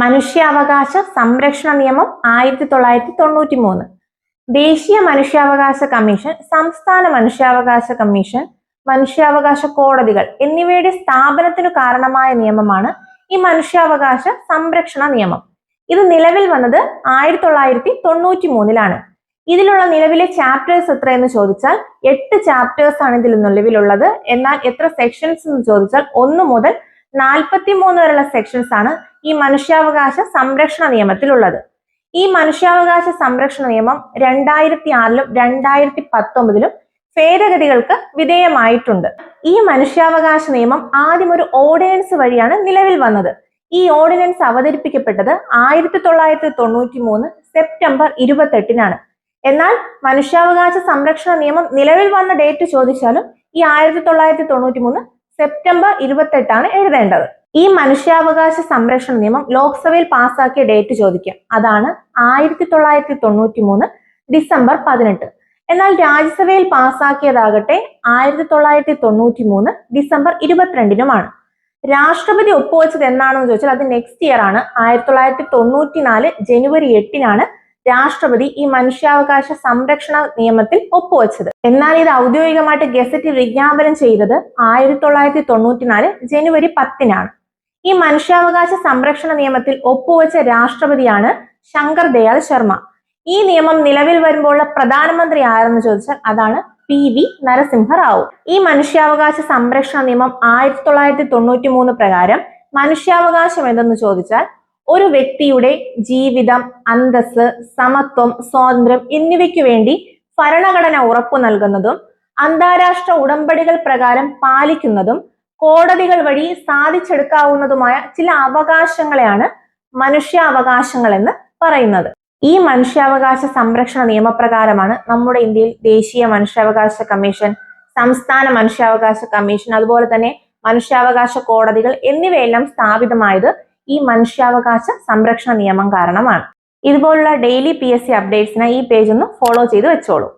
മനുഷ്യാവകാശ സംരക്ഷണ നിയമം ആയിരത്തി തൊള്ളായിരത്തി തൊണ്ണൂറ്റി മൂന്ന് ദേശീയ മനുഷ്യാവകാശ കമ്മീഷൻ സംസ്ഥാന മനുഷ്യാവകാശ കമ്മീഷൻ മനുഷ്യാവകാശ കോടതികൾ എന്നിവയുടെ സ്ഥാപനത്തിനു കാരണമായ നിയമമാണ് ഈ മനുഷ്യാവകാശ സംരക്ഷണ നിയമം. ഇത് നിലവിൽ വന്നത് ആയിരത്തി തൊള്ളായിരത്തി തൊണ്ണൂറ്റി മൂന്നിലാണ് ഇതിലുള്ള നിലവിലെ ചാപ്റ്റേഴ്സ് എത്ര എന്ന് ചോദിച്ചാൽ എട്ട് ചാപ്റ്റേഴ്സ് ആണ് ഇതിൽ നിലവിലുള്ളത്. എന്നാൽ എത്ര സെക്ഷൻസ് എന്ന് ചോദിച്ചാൽ ഒന്ന് മുതൽ നാൽപ്പത്തി മൂന്ന് വരെയുള്ള സെക്ഷൻസ് ആണ് ഈ മനുഷ്യാവകാശ സംരക്ഷണ നിയമത്തിലുള്ളത്. ഈ മനുഷ്യാവകാശ സംരക്ഷണ നിയമം രണ്ടായിരത്തി ആറിലും രണ്ടായിരത്തി പത്തൊമ്പതിലും ഭേദഗതികൾക്ക് വിധേയമായിട്ടുണ്ട്. ഈ മനുഷ്യാവകാശ നിയമം ആദ്യം ഒരു ഓർഡിനൻസ് വഴിയാണ് നിലവിൽ വന്നത്. ഈ ഓർഡിനൻസ് അവതരിപ്പിക്കപ്പെട്ടത് ആയിരത്തി തൊള്ളായിരത്തി തൊണ്ണൂറ്റി മൂന്ന് സെപ്റ്റംബർ ഇരുപത്തെട്ടിനാണ്. എന്നാൽ മനുഷ്യാവകാശ സംരക്ഷണ നിയമം നിലവിൽ വന്ന ഡേറ്റ് ചോദിച്ചാലും ഈ ആയിരത്തി തൊള്ളായിരത്തി തൊണ്ണൂറ്റി മൂന്ന് സെപ്റ്റംബർ ഇരുപത്തെട്ടാണ് എഴുതേണ്ടത്. ഈ മനുഷ്യാവകാശ സംരക്ഷണ നിയമം ലോക്സഭയിൽ പാസാക്കിയ ഡേറ്റ് ചോദിക്കാം. അതാണ് ആയിരത്തി തൊള്ളായിരത്തി തൊണ്ണൂറ്റി മൂന്ന് ഡിസംബർ പതിനെട്ട്. എന്നാൽ രാജ്യസഭയിൽ പാസാക്കിയതാകട്ടെ ആയിരത്തി തൊള്ളായിരത്തി തൊണ്ണൂറ്റി മൂന്ന് ഡിസംബർ ഇരുപത്തിരണ്ടിനുമാണ്. രാഷ്ട്രപതി ഒപ്പുവെച്ചത് എന്നാണെന്ന് ചോദിച്ചാൽ അത് നെക്സ്റ്റ് ഇയർ ആണ്. ആയിരത്തി തൊള്ളായിരത്തി തൊണ്ണൂറ്റി നാല് ജനുവരി എട്ടിനാണ് രാഷ്ട്രപതി ഈ മനുഷ്യാവകാശ സംരക്ഷണ നിയമത്തിൽ ഒപ്പുവെച്ചത്. എന്നാൽ ഇത് ഔദ്യോഗികമായിട്ട് ഗസറ്റിൽ വിജ്ഞാപനം ചെയ്തത് ആയിരത്തി തൊള്ളായിരത്തി തൊണ്ണൂറ്റിനാല് ജനുവരി പത്തിനാണ്. ഈ മനുഷ്യാവകാശ സംരക്ഷണ നിയമത്തിൽ ഒപ്പുവെച്ച രാഷ്ട്രപതിയാണ് ശങ്കർ ദയാൽ ശർമ്മ. ഈ നിയമം നിലവിൽ വരുമ്പോൾ പ്രധാനമന്ത്രി ആരെന്ന് ചോദിച്ചാൽ അതാണ് പി വി നരസിംഹ റാവു. ഈ മനുഷ്യാവകാശ സംരക്ഷണ നിയമം ആയിരത്തി തൊള്ളായിരത്തി തൊണ്ണൂറ്റി മൂന്ന് പ്രകാരം മനുഷ്യാവകാശം എന്തെന്ന് ചോദിച്ചാൽ ഒരു വ്യക്തിയുടെ ജീവിതം അന്തസ് സമത്വം സ്വാതന്ത്ര്യം എന്നിവയ്ക്ക് വേണ്ടി ഭരണഘടന ഉറപ്പു നൽകുന്നതും അന്താരാഷ്ട്ര ഉടമ്പടികൾ പ്രകാരം പാലിക്കുന്നതും കോടതികൾ വഴി സാധിച്ചെടുക്കാവുന്നതുമായ ചില അവകാശങ്ങളെയാണ് മനുഷ്യാവകാശങ്ങൾ എന്ന് പറയുന്നത്. ഈ മനുഷ്യാവകാശ സംരക്ഷണ നിയമപ്രകാരമാണ് നമ്മുടെ ഇന്ത്യയിൽ ദേശീയ മനുഷ്യാവകാശ കമ്മീഷൻ സംസ്ഥാന മനുഷ്യാവകാശ കമ്മീഷൻ അതുപോലെ തന്നെ മനുഷ്യാവകാശ കോടതികൾ എന്നിവയെല്ലാം സ്ഥാപിതമായത് ഈ മനുഷ്യാവകാശ സംരക്ഷണ നിയമം കാരണമാണ്. ഇതുപോലുള്ള ഡെയിലി പി എസ് സി അപ്ഡേറ്റ്സിനായി ഈ പേജ് ഒന്ന് ഫോളോ ചെയ്ത് വെച്ചോളൂ.